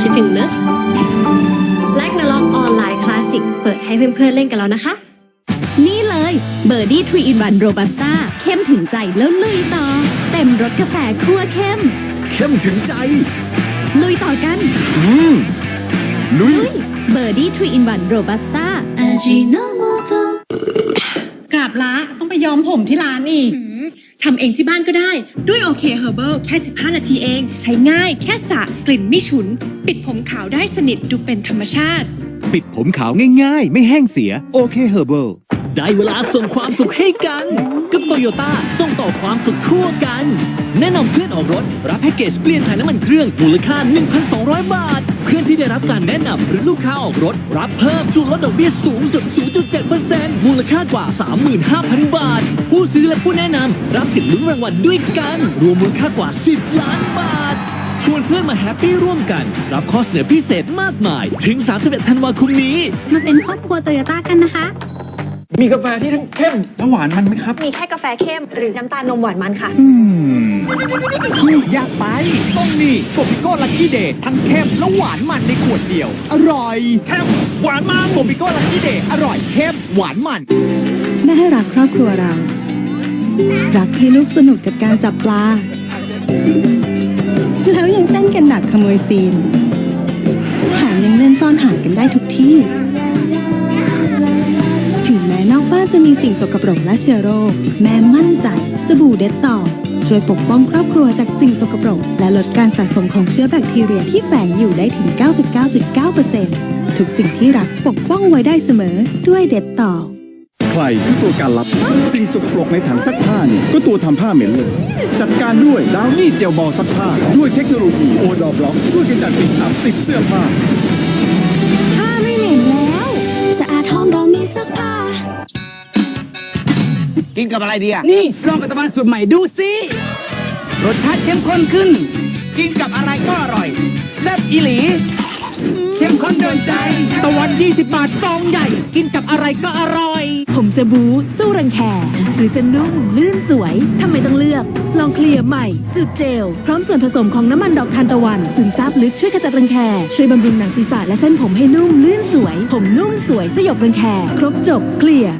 คิดถึงเนอะแลกนาล็อกออนไลน์คลาสสิกเปิดให้เพื่อนๆเล่นกันแล้วนะคะ นี่เลยเบอร์ดี้ทรีอินวันโรบัสต้าเข้มถึงใจแล้วลุยต่อ เต็มรสกาแฟคั่วเข้ม เข้มถึงใจ ลุยต่อกัน อืมลุยลุยเบอร์ดี้ทรีอินวันโรบัสต้ากราบละต้องไปย้อมผมที่ร้านอีก ทำเองที่บ้านก็ได้ ด้วยโอเคเฮอร์เบิลแค่ 15 นาทีเอง ใช้ง่ายแค่สระกลิ่นไม่ฉุน ปิดผมขาวได้สนิทดูเป็นธรรมชาติ ปิดผมขาวง่ายๆ ไม่แห้งเสียโอเคเฮอร์เบิลได้เวลาส่งความสุขให้กัน กับโตโยต้าส่งต่อความสุขทั่วกัน แนะนำเพื่อนออกรถ รับแพ็กเกจเปลี่ยนถ่ายน้ำมันเครื่องมูลค่า 1,200 บาทเพื่อน ที่ได้รับการแนะนำหรือลูกค้าออกรถ รับเพิ่มส่วนลดดอกเบี้ยสูงสุด 0.7%มูลค่ากว่า 35,000 บาท ผู้ซื้อและผู้แนะนำรับสิทธิ์ลุ้นรางวัลด้วยกัน รวมมูลค่ากว่า 10 ล้านบาท ชวนเพื่อนมาแฮปปี้ร่วมกัน รับข้อเสนอพิเศษมากมาย ถึง 31 ธันวาคมนี้ มาเป็นครอบครัวโตโยต้ากันนะคะ มีกาแฟที่ทั้งเข้มและหวานมันไหมครับ มีแค่กาแฟเข้มหรือน้ำตาลนมหวานมันค่ะอยากไป ต้องนี่โกปิโก้ลักกี้เดย์ทั้งเข้มและหวานมันในขวดเดียว อร่อยเข้มหวานมันโกปิโก้ลักกี้เดย์อร่อยเข้มหวานมัน แม่ให้รักครอบครัวเรา รักให้ลูกสนุกกับการจับปลา แล้วยังเต้นกันหนักขโมยซีนแถมยังเล่นซ่อนหากันได้ทุกที่ จะมีสิ่งสกปรกและเชื้อโรค แม่มั่นใจสบู่เด็ดต่อ ช่วยปกป้องครอบครัวจากสิ่งสกปรก และลดการสะสมของเชื้อแบคทีเรียที่แฝงอยู่ได้ถึง 99.9%ทุกสิ่งที่รักปกป้องไว้ได้เสมอด้วยเด็ดต่อ ใครคือตัวการลับ สิ่งสกปรกในถังซักผ้าเนี่ยก็ตัวทำผ้าเหม็นเลย จัดการด้วยดาวนี่เจลบอลซักผ้า ด้วยเทคโนโลยีโอดอบล็อกช่วยกำจัดกลิ่นอับติดเสื้อผ้า กินกับอะไรดีอะนี่ลองกับตะวันสูตรใหม่ดูสิรสชาติเข้มข้นขึ้น กินกับอะไรก็อร่อยแซ่บอีหลี เข้มข้นโดนใจ ตะวัน 20 บาทฟองใหญ่ กินกับอะไรก็อร่อย ผมจะบูสู้รังแคหรือจะนุ่ม ลื่นสวยทำไมต้องเลือก ลองเคลียร์ใหม่สูตรเจล พร้อมส่วนผสมของน้ำมันดอกทานตะวันซึมซาบลึกช่วยขจัดรังแคช่วยบำรุงหนังศีรษะและเส้นผมให้นุ่ม ลื่นสวย ผมนุ่มสวยสยบรังแคครบจบเคลียร์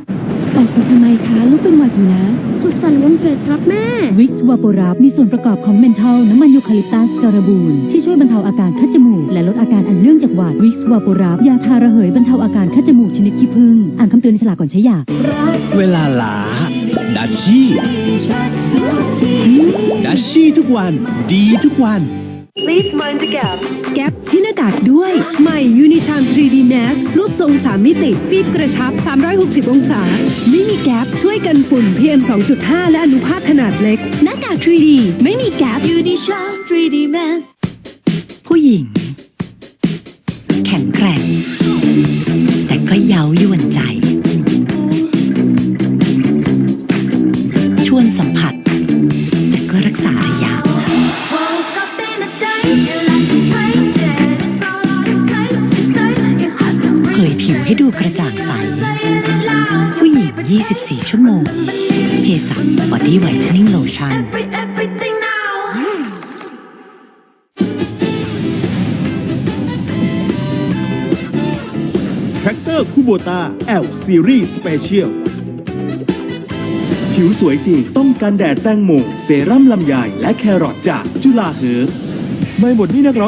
ออกมาทำไมคะลูกเป็นหวัดอยู่นะสุขสันต์วันเกิดครับแม่ วิกซ์วาโปรับมีส่วนประกอบของเมนทอลน้ำมันยูคาลิปตัสการบูนที่ช่วยบรรเทาอาการคัดจมูก และลดอาการอันเนื่องจากหวัดวิกซ์วาโปรับยาทาระเหยบรรเทาอาการคัดจมูกชนิดขี้ผึ้งอ่านคำเตือนในฉลากก่อนใช้ยาเวลาล้าดัชชี่ดัชชี่ทุกวัน ดีทุกวัน แก๊ปที่หน้ากากด้วยใหม่ยูนิชาม 3D Mask รูปทรง 3 มิติ ฟีบกระชับ 360 องศา ไม่มีแก๊ปช่วยกันฝุ่น PM 2.5 และอนุภาคขนาดเล็ก หน้ากาก 3D ไม่มีแก๊ป u n i s h a 3D Mask ผู้หญิง แข็งแกร่ง แต่ก็เย้ายวนใจ ชวนสัมผัส กระจ่างใส ผู้หญิง 24 ชั่วโมง เพสันบอดี้ไวท์เทนนิ่งโลชั่นแทรคเตอร์คูโบตา L Series Special ผิวสวยจริงต้องกันแดดแตงโมเซรั่มลำไยและแครอทจากจุฬาเฮิร์บไม่หมดนี่นักร้อง